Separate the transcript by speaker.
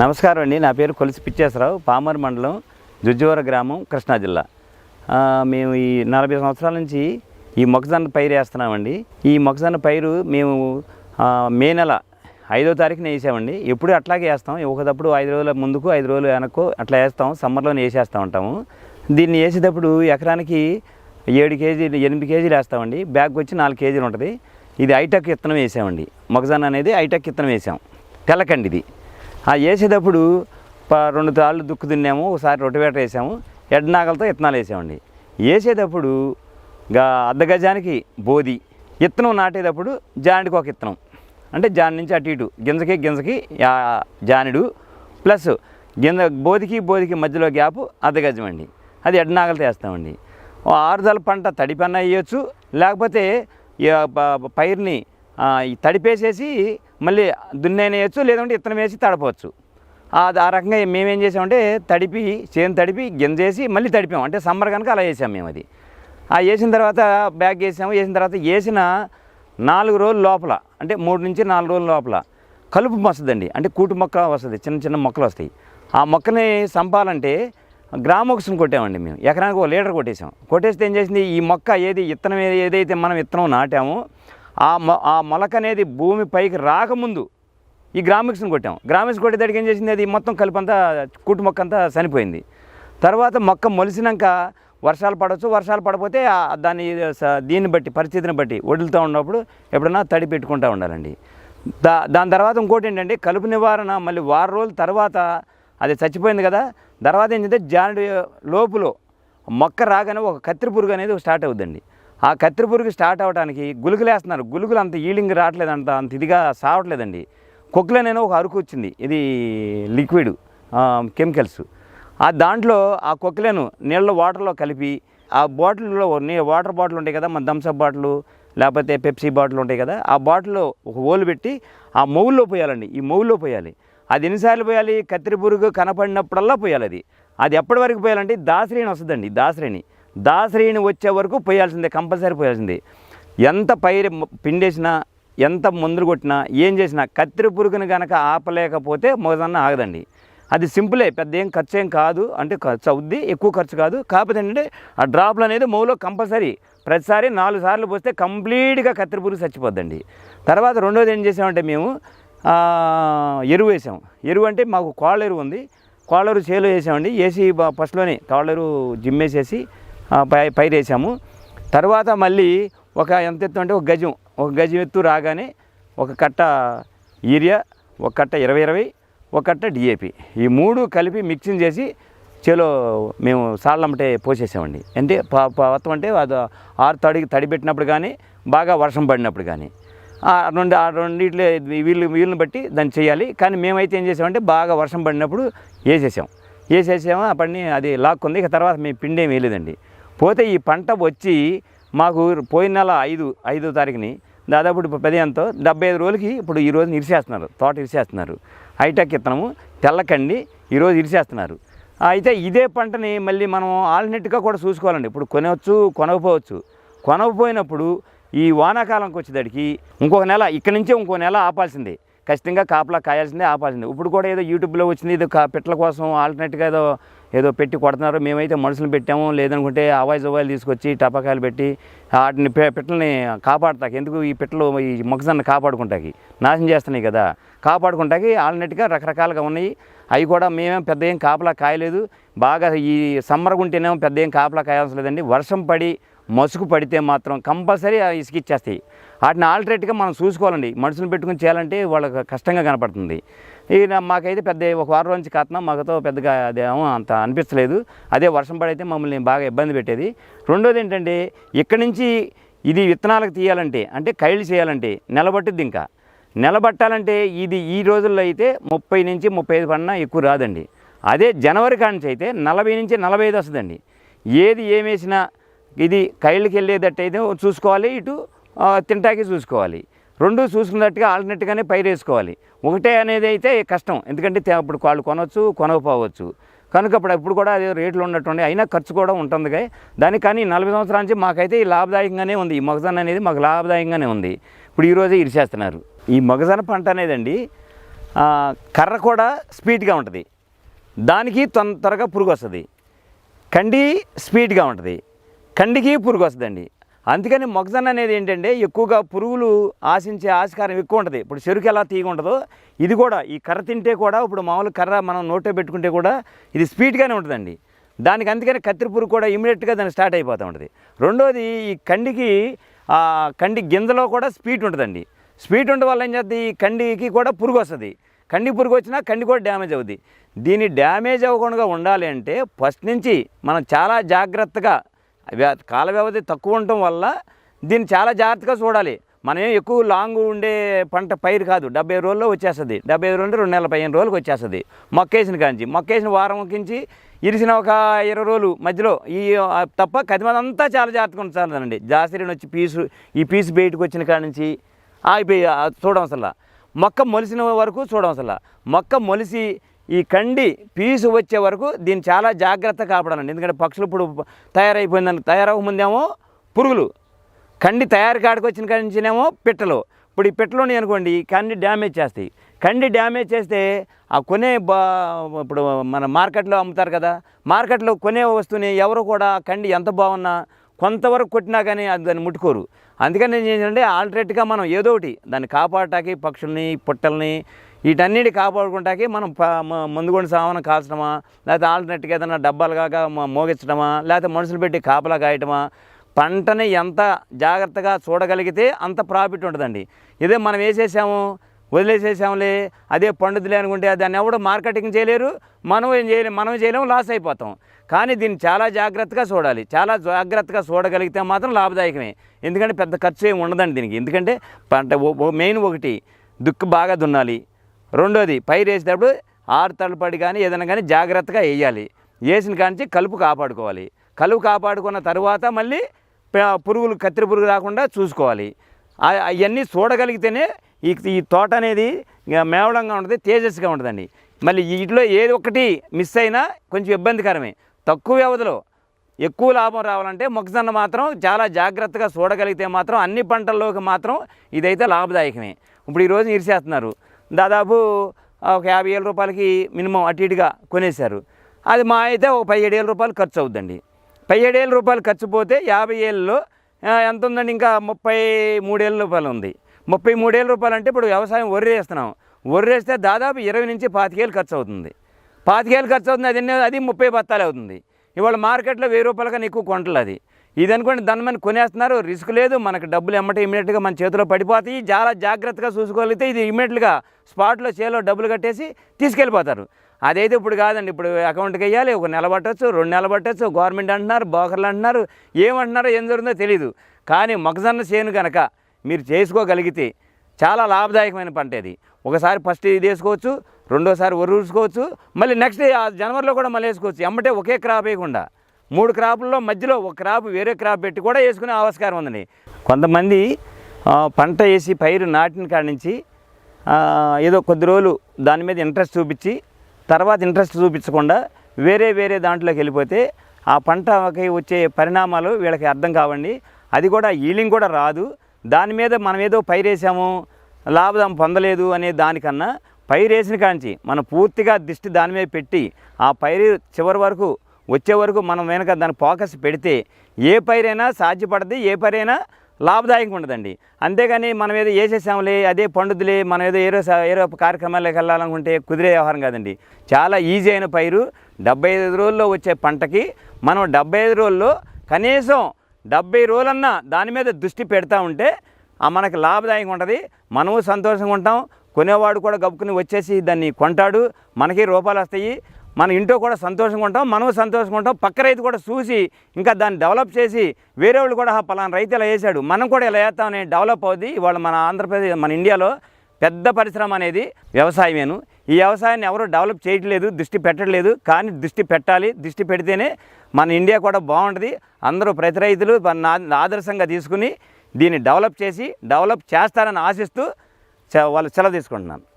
Speaker 1: నమస్కారం అండి. నా పేరు కొలిసి పిచ్చేశ్వరరావు పామర్ మండలం జుజ్జువర గ్రామం కృష్ణా జిల్లా. మేము ఈ నలభై సంవత్సరాల నుంచి ఈ మొక్కజొన్న పైరు వేస్తున్నామండి. ఈ మొక్కజొన్న పైరు మేము మే నెల ఐదో తారీఖున వేసామండి. ఎప్పుడు అట్లాగే వేస్తాం. ఒకటప్పుడు ఐదు రోజుల ముందుకు ఐదు రోజులు వెనక్కు అట్లా వేస్తాం. సమ్మర్లోనే వేసేస్తూ ఉంటాము. దీన్ని వేసేటప్పుడు ఎకరానికి ఏడు కేజీలు ఎనిమిది కేజీలు వేస్తామండి. బ్యాగ్ వచ్చి నాలుగు కేజీలు ఉంటుంది. ఇది హైటెక్ విత్తనం వేసామండి. మొక్కజొన్న అనేది హైటెక్ విత్తనం వేసాం. తెల్లకండి ఇది ఆ వేసేటప్పుడు రెండు తాళ్ళు దుక్కు దున్నాము ఒకసారి రొట్టవేట వేసాము ఎడ్నాగలతో విత్తనాలు వేసామండి. వేసేటప్పుడు గా అర్ధ గజానికి బోది విత్తనం నాటేటప్పుడు జానిడికి ఒక విత్తనం అంటే జాని నుంచి అటు ఇటు గింజకి గింజకి జానిడు ప్లస్ గింజ బోధికి బోధికి మధ్యలో గ్యాప్ అర్ధ గజం అండి. అది ఎడ్నాగలతో వేస్తామండి. ఆరుదల పంట తడిపన్న వేయచ్చు లేకపోతే పైర్ని పైరుని తడిపేసేసి మళ్ళీ దున్నైన వేయచ్చు లేదంటే విత్తనం వేసి తడపవచ్చు. అది ఆ రకంగా మేమేం చేసామంటే తడిపి చేను తడిపి గింజేసి మళ్ళీ తడిపాం. అంటే సమ్మర్ కనుక అలా వేసాం మేము అది. ఆ వేసిన తర్వాత బ్యాగ్ వేసాము. వేసిన తర్వాత వేసిన నాలుగు రోజుల లోపల అంటే మూడు నుంచి నాలుగు రోజుల లోపల కలుపు వస్తుందండి అంటే కూటు మొక్క వస్తుంది చిన్న చిన్న మొక్కలు వస్తాయి. ఆ మొక్కని సంపాలంటే గ్రామోక్సిన్ కొట్టామండి మేము. ఎకరానికి ఒక లీటర్ కొట్టేసాం. కొట్టేస్తే ఏం చేసింది? ఈ మొక్క ఏది విత్తనం ఏదైతే మనం విత్తనం నాటామో ఆ మొ ఆ మొలక అనేది భూమి పైకి రాకముందు ఈ గ్రామిక్స్ని కొట్టాం. గ్రామిక్స్ కొట్టేదానికి ఏం చేసింది? అది మొత్తం కలిపంతా కుట్టు మొక్క అంతా చనిపోయింది. తర్వాత మొక్క మొలిసినాక వర్షాలు పడవచ్చు వర్షాలు పడపోతే దాన్ని దీన్ని బట్టి పరిస్థితిని బట్టి వదులుతూ ఉన్నప్పుడు ఎప్పుడన్నా తడి పెట్టుకుంటూ ఉండాలండి. దా దాని తర్వాత ఇంకోటి ఏంటంటే కలుపు నివారణ మళ్ళీ వారం రోజుల తర్వాత అది చచ్చిపోయింది కదా. తర్వాత ఏంటంటే జానడి లోపులో మొక్క రాగానే ఒక కత్తిరి పురుగు అనేది స్టార్ట్ అవుద్దండి. ఆ కత్తిరి పురుగు స్టార్ట్ అవ్వడానికి గులుగులు వేస్తున్నారు గులుగులు అంత ఈలింగ్ రావట్లేదు అంత అంత ఇదిగా సావట్లేదండి. కొక్కులనేనో ఒక అరుకు వచ్చింది. ఇది లిక్విడ్ కెమికల్స్. ఆ దాంట్లో ఆ కొక్కులను నీళ్ళ వాటర్లో కలిపి ఆ బాటిల్లో నీ వాటర్ బాటిల్ ఉంటాయి కదా మన థమ్స్అప్ బాటిల్ లేకపోతే పెప్సీ బాటిల్ ఉంటాయి కదా ఆ బాటిల్లో ఒక ఓలు పెట్టి ఆ మౌల్లో పోయాలండి. ఈ మౌల్లో పోయాలి. అది ఎన్నిసార్లు పోయాలి? కత్తిరి పురుగు కనపడినప్పుడల్లా పోయాలి అది. అది ఎప్పటి వరకు పోయాలంటే దాసరేణి వస్తుందండి దాసరేణి దాసరిని వచ్చే వరకు పోయాల్సిందే కంపల్సరీ పోయాల్సిందే. ఎంత పైరు పిండేసినా ఎంత మందులు కొట్టినా ఏం చేసినా కత్తిరి పురుగుని కనుక ఆపలేకపోతే మొదలన్న ఆగదండి. అది సింపులే పెద్ద ఏం ఖర్చు ఏం కాదు అంటే ఖర్చు అవుద్ది ఎక్కువ ఖర్చు కాదు. కాకపోతే ఏంటంటే ఆ డ్రాప్లు అనేది మౌలో కంపల్సరీ. ప్రతిసారి నాలుగు సార్లు పోస్తే కంప్లీట్గా కత్తిరి పురుగు చచ్చిపోద్దండి. తర్వాత రెండోది ఏం చేసామంటే మేము ఎరువు వేసాం. ఎరువు అంటే మాకు కోళ్ళ ఎరువు ఉంది. కోళ్ళరు చేలో వేసామండి. వేసి ఫస్ట్లోనే కోళ్ళరు జిమ్ జిమ్మేసేసి పై పైరేసాము తర్వాత మళ్ళీ ఒక ఎంత ఎత్తు అంటే ఒక గజం ఒక గజం ఎత్తు రాగానే ఒక కట్ట యూరియా ఒక కట్ట ఇరవై ఇరవై ఒక కట్ట డిఏపి ఈ మూడు కలిపి మిక్సింగ్ చేసి చేలో మేము సాళ్ళమ్మటే పోసేసామండి. అంటే మొత్తం అంటే అది ఆరు తడికి తడి పెట్టినప్పుడు కానీ బాగా వర్షం పడినప్పుడు కానీ. ఆ రెండు ఆ రెండిట్లో వీళ్ళు వీళ్ళని బట్టి దాన్ని చేయాలి. కానీ మేమైతే ఏం చేసామంటే బాగా వర్షం పడినప్పుడు వేసేసాం. వేసేసాము ఆ అది లాక్కుంది. ఇక తర్వాత మేము పిండి ఏం వేయలేదండి. పోతే ఈ పంట వచ్చి మాకు పోయిన నెల ఐదు ఐదో తారీఖుని దాదాపు ఇప్పుడు పదిహేనుతో డెబ్బై ఐదు రోజులకి ఇప్పుడు ఈరోజు ఇరిసేస్తున్నారు తోట ఇరిసేస్తున్నారు. హైటెక్ ఇత్తనము తెల్లకండి ఈరోజు ఇరిసేస్తున్నారు. అయితే ఇదే పంటని మళ్ళీ మనం ఆల్టర్నేట్గా కూడా చూసుకోవాలండి. ఇప్పుడు కొనవచ్చు కొనకపోవచ్చు. కొనకపోయినప్పుడు ఈ వానాకాలంకి వచ్చేదానికి ఇంకొక నెల ఇక్కడి నుంచే ఇంకో నెల ఆపాల్సిందే. ఖచ్చితంగా కాపలా కాయాల్సిందే ఆపాల్సిందే. ఇప్పుడు కూడా ఏదో యూట్యూబ్లో వచ్చింది ఇది పెట్టల కోసం ఆల్టర్నేట్గా ఏదో ఏదో పెట్టి కొడుతున్నారు. మేమైతే మనుషులు పెట్టాము. లేదనుకుంటే అవాయి జవాయిలు తీసుకొచ్చి టపాకాయలు పెట్టి వాటిని పిట్టలని పిట్టల్ని కాపాడుతాకి. ఎందుకు ఈ పిట్టలు ఈ మొక్కజొన్న కాపాడుకుంటాకి? నాశనం చేస్తున్నాయి కదా. కాపాడుకుంటాకి ఆల్టర్నేట్గా రకరకాలుగా ఉన్నాయి. అవి కూడా మేమేం పెద్ద ఏం కాపలా కాయలేదు. బాగా ఈ సమ్మర్ ఉంటేనేమో పెద్ద ఏం కాపలా కాయాల్సి లేదండి. వర్షం పడి మసుకు పడితే మాత్రం కంపల్సరీ ఇసుక ఇచ్చేస్తాయి. వాటిని ఆల్టరేట్గా మనం చూసుకోవాలండి. మనుషులు పెట్టుకుని చేయాలంటే వాళ్ళకి కష్టంగా కనపడుతుంది. ఈ మాకైతే పెద్ద ఒక వారం నుంచి కాతన మాకతో పెద్దగా అదేమో అంత అనిపించలేదు అదే వర్షం పడైతే మమ్మల్ని బాగా ఇబ్బంది పెట్టేది. రెండోది ఏంటంటే ఇక్కడి నుంచి ఇది విత్తనాలకు తీయాలంటే అంటే కైలు చేయాలంటే నిలబట్టుద్ది ఇంకా. నిలబట్టాలంటే ఇది ఈ రోజుల్లో అయితే ముప్పై నుంచి ముప్పై ఐదు పడినా ఎక్కువ రాదండి. అదే జనవరి కానించి అయితే నలభై నుంచి నలభై ఐదు వస్తుందండి. ఏది ఏమేసినా ఇది కైళ్ళకి వెళ్ళేటట్టయితే చూసుకోవాలి ఇటు తింటాకి చూసుకోవాలి. రెండు చూసుకున్నట్టుగా ఆల్టర్నేట్గానే పైరు వేసుకోవాలి. ఒకటే అనేది అయితే కష్టం. ఎందుకంటే తే- అప్పుడు వాళ్ళు కొనవచ్చు కొనకపోవచ్చు. కనుక అప్పుడు అప్పుడు కూడా అదే రేట్లు ఉన్నట్టుండే. అయినా ఖర్చు కూడా ఉంటుంది దానికి కానీ నలభై సంవత్సరాల నుంచి మాకైతే ఈ లాభదాయకంగానే ఉంది. ఈ మొగజొన్న అనేది మాకు లాభదాయకంగానే ఉంది. ఇప్పుడు ఈరోజే ఇరిచేస్తున్నారు. ఈ మొగజొన్న పంట అనేదండి కర్ర కూడా స్పీడ్గా ఉంటుంది. దానికి తొందరగా పురుగు వస్తుంది. కండి స్పీడ్గా ఉంటుంది. కండికి పురుగు వస్తుందండి. అందుకని మొక్కజొన్న అనేది ఏంటంటే ఎక్కువగా పురుగులు ఆశించే ఆస్కారం ఎక్కువ ఉంటుంది. ఇప్పుడు చెరుకు ఎలా తీగ ఉంటుందో ఇది కూడా ఈ కర్ర తింటే కూడా ఇప్పుడు మామూలు కర్ర మనం నోట్లో పెట్టుకుంటే కూడా ఇది స్పీడ్గానే ఉంటుందండి. దానికి అందుకని కత్తిరి పురుగు కూడా ఇమీడియట్గా దాన్ని స్టార్ట్ అయిపోతూ ఉంటుంది. రెండోది ఈ కండికి కండి గింజలో కూడా స్పీడ్ ఉంటుందండి. స్పీడ్ ఉండడం వల్ల ఏం చేస్తుంది ఈ కండికి కూడా పురుగు వస్తుంది. కండి పురుగు వచ్చినా కండి కూడా డ్యామేజ్ అవుద్ది. దీన్ని డ్యామేజ్ అవ్వకుండా ఉండాలి అంటే ఫస్ట్ నుంచి మనం చాలా జాగ్రత్తగా కాల వ్యవధి తక్కువ ఉండటం వల్ల దీన్ని చాలా జాగ్రత్తగా చూడాలి. మనం ఎక్కువ లాంగ్ ఉండే పంట పైరు కాదు. డెబ్బై రోజుల్లో వచ్చేస్తుంది. డెబ్బై ఐదు రోజులు రెండు నెలల పదిహేను రోజులకు వచ్చేస్తుంది. మొక్కేసిన కాంచి మొక్కేసిన వారం కించి ఇరిసిన ఒక ఇరవై రోజులు మధ్యలో ఈ తప్ప కదిమంది అంతా చాలా జాగ్రత్తగా ఉంచాలండి జాసిరిని వచ్చి పీసు ఈ పీసు బయటకు వచ్చిన కాడ నుంచి ఆగిపోయి ఆ, చూడవసలా మొక్క మొలిసిన వరకు చూడవసలా మొక్క మొలిసి ఈ కండి పీసు వచ్చే వరకు దీన్ని చాలా జాగ్రత్త కాపాడాలండి. ఎందుకంటే పక్షులు ఇప్పుడు తయారైపోయిందని తయారవ్వ ముందేమో పురుగులు. కండి తయారు కాడికి వచ్చిన కాడి పిట్టలు. ఇప్పుడు ఈ పిట్టలోని అనుకోండి ఈ కండి డ్యామేజ్ చేస్తాయి. కండి డ్యామేజ్ చేస్తే ఆ కొనే బా ఇప్పుడు మన మార్కెట్లో అమ్ముతారు కదా మార్కెట్లో కొనే వస్తువుని ఎవరు కూడా కండి ఎంత బాగున్నా కొంతవరకు కొట్టినా కానీ అది దాన్ని ముట్టుకోరు. అందుకని నేను ఏంటంటే ఆల్టరేట్గా మనం ఏదో ఒకటి దాన్ని కాపాడటానికి పక్షుల్ని పుట్టల్ని వీటన్నిటి కాపాడుకుంటాకి మనం ముందుగొండి ముందుకొని సామాను కాల్చడమా? లేకపోతే ఆల్టర్నేట్గా ఏదైనా డబ్బాలు కాక మోగించడమా? లేకపోతే మనుషులు పెట్టి కాపలా కాయటమా? పంటని ఎంత జాగ్రత్తగా చూడగలిగితే అంత ప్రాఫిట్ ఉంటుందండి. ఇదే మనం వేసేసాము వదిలేసేసాములే అదే పండుదిలే అనుకుంటే దాన్ని ఎవడో మార్కెటింగ్ చేయలేరు మనం ఏం చేయలేము మనం చేయలేము లాస్ అయిపోతాం. కానీ దీన్ని చాలా జాగ్రత్తగా చూడాలి. చాలా జాగ్రత్తగా చూడగలిగితే మాత్రం లాభదాయకమే. ఎందుకంటే పెద్ద ఖర్చు ఏమి ఉండదండి దీనికి. ఎందుకంటే పంట మెయిన్ ఒకటి దుక్కు బాగా దున్నాలి. రెండోది పైరు వేసేటప్పుడు ఆరు తలపడి కానీ ఏదైనా కానీ జాగ్రత్తగా వేయాలి. వేసిన కానించి కలుపు కాపాడుకోవాలి. కలుపు కాపాడుకున్న తర్వాత మళ్ళీ పురుగులు కత్తిరి పురుగు రాకుండా చూసుకోవాలి. అవన్నీ చూడగలిగితేనే ఈ ఈ తోట అనేది మేవడంగా ఉంటుంది తేజస్గా ఉంటుందండి. మళ్ళీ వీటిలో ఏది ఒకటి మిస్ అయినా కొంచెం ఇబ్బందికరమే. తక్కువ వ్యవధిలో ఎక్కువ లాభం రావాలంటే మొక్కజొన్న మాత్రం చాలా జాగ్రత్తగా చూడగలిగితే మాత్రం అన్ని పంటల్లోకి మాత్రం ఇదైతే లాభదాయకమే. ఇప్పుడు ఈరోజు ఇరిసేస్తున్నారు దాదాపు ఒక యాభై వేల రూపాయలకి మినిమం అటు ఇటుగా కొనేశారు. అది మా అయితే ఒక పదిహేడు వేల రూపాయలు ఖర్చు అవుద్దండి. పదిహేడు వేల రూపాయలు ఖర్చు పోతే యాభై ఏళ్ళలో ఎంత ఉందండి? ఇంకా ముప్పై మూడేళ్ళ రూపాయలు ఉంది. ముప్పై మూడేళ్ళ రూపాయలు అంటే ఇప్పుడు వ్యవసాయం వరి వేస్తున్నాం. వరి వేస్తే దాదాపు ఇరవై నుంచి పాతికేలు ఖర్చు అవుతుంది. పాతికేలు ఖర్చు అవుతుంది అది అది ముప్పై బత్తాలు అవుతుంది. ఇవాళ మార్కెట్లో వెయ్యి రూపాయల కన్నా ఎక్కువ కొంటలు అది. ఇది అనుకోండి దాని మీద కొనేస్తున్నారు రిస్క్ లేదు మనకు డబ్బులు ఎమ్మటే ఇమీడియట్గా మన చేతిలో పడిపోతాయి చాలా జాగ్రత్తగా చూసుకోగలిగితే ఇది ఇమీడియట్గా స్పాట్లో చేలో డబ్బులు కట్టేసి తీసుకెళ్ళిపోతారు. అదైతే ఇప్పుడు కాదండి ఇప్పుడు అకౌంట్కి వెయ్యాలి ఒక నెల పట్టచ్చు రెండు నెలలు పట్టచ్చు గవర్నమెంట్ అంటున్నారు బోకర్లు అంటున్నారు ఏమంటున్నారో ఏం జరుగుతుందో తెలియదు కానీ మొక్కజొన్న చేను కనుక మీరు చేసుకోగలిగితే చాలా లాభదాయకమైన పంట ఇది. ఒకసారి ఫస్ట్ ఇది వేసుకోవచ్చు రెండోసారి ఒరు మళ్ళీ నెక్స్ట్ ఆ జనవరిలో కూడా మళ్ళీ వేసుకోవచ్చు ఎమ్మటే ఒకే క్రాప్ వేయకుండా. మూడు క్రాపుల్లో మధ్యలో ఒక క్రాప్ వేరే క్రాప్ పెట్టి కూడా వేసుకునే ఆవిష్కారం ఉందండి. కొంతమంది పంట వేసి పైరు నాటిన కాడి నుంచి ఏదో కొద్ది రోజులు దాని మీద ఇంట్రెస్ట్ చూపించి తర్వాత ఇంట్రెస్ట్ చూపించకుండా వేరే వేరే దాంట్లోకి వెళ్ళిపోతే ఆ పంటకి వచ్చే పరిణామాలు వీళ్ళకి అర్థం కావండి. అది కూడా ఈలింగ్ కూడా రాదు. దాని మీద మనం ఏదో పైరేసాము లాభం పొందలేదు అనే దానికన్నా పైరేసిన కాంచి మనం పూర్తిగా దిష్టి దాని మీద పెట్టి ఆ పైరు చివరి వరకు వచ్చే వరకు మనం వెనక దాని ఫోకస్ పెడితే ఏ పైరైనా సాధ్యపడది ఏ పైరైనా లాభదాయకంగా ఉండదండి. అంతేగాని మనం ఏదో వేసేసాంలే అదే పండుదులే మనం ఏదో ఏరో ఏరో కార్యక్రమాలకు వెళ్ళాలనుకుంటే కుదిరే వ్యవహారం కాదండి. చాలా ఈజీ అయిన పైరు డెబ్బై ఐదు రోజుల్లో వచ్చే పంటకి మనం డెబ్బై ఐదు రోజుల్లో కనీసం డెబ్బై రోజులన్నా దాని మీద దృష్టి పెడతా ఉంటే ఆ మనకి లాభదాయకంగా ఉంటుంది. మనము సంతోషంగా ఉంటాం. కొనేవాడు కూడా గబుకుని వచ్చేసి దాన్ని కొంటాడు. మనకి రూపాయలు వస్తాయి. మన ఇంట్లో కూడా సంతోషంగా ఉంటాం మనం సంతోషంగా ఉంటాం. పక్క రైతు కూడా చూసి ఇంకా దాన్ని డెవలప్ చేసి వేరే వాళ్ళు కూడా పలానా రైతు ఇలా వేసాడు మనం కూడా ఇలా వేస్తామని డెవలప్ అవుద్ది. ఇవాళ మన ఆంధ్రప్రదేశ్ మన ఇండియాలో పెద్ద పరిశ్రమ అనేది వ్యవసాయమేను. ఈ వ్యవసాయాన్ని ఎవరు డెవలప్ చేయట్లేదు దృష్టి పెట్టట్లేదు కానీ దృష్టి పెట్టాలి. దృష్టి పెడితేనే మన ఇండియా కూడా బాగుంటుంది. అందరూ ప్రతి రైతులు మన ఆదర్శంగా తీసుకుని దీన్ని డెవలప్ చేసి డెవలప్ చేస్తారని ఆశిస్తూ చ- వాళ్ళు సెలవు తీసుకుంటున్నాను.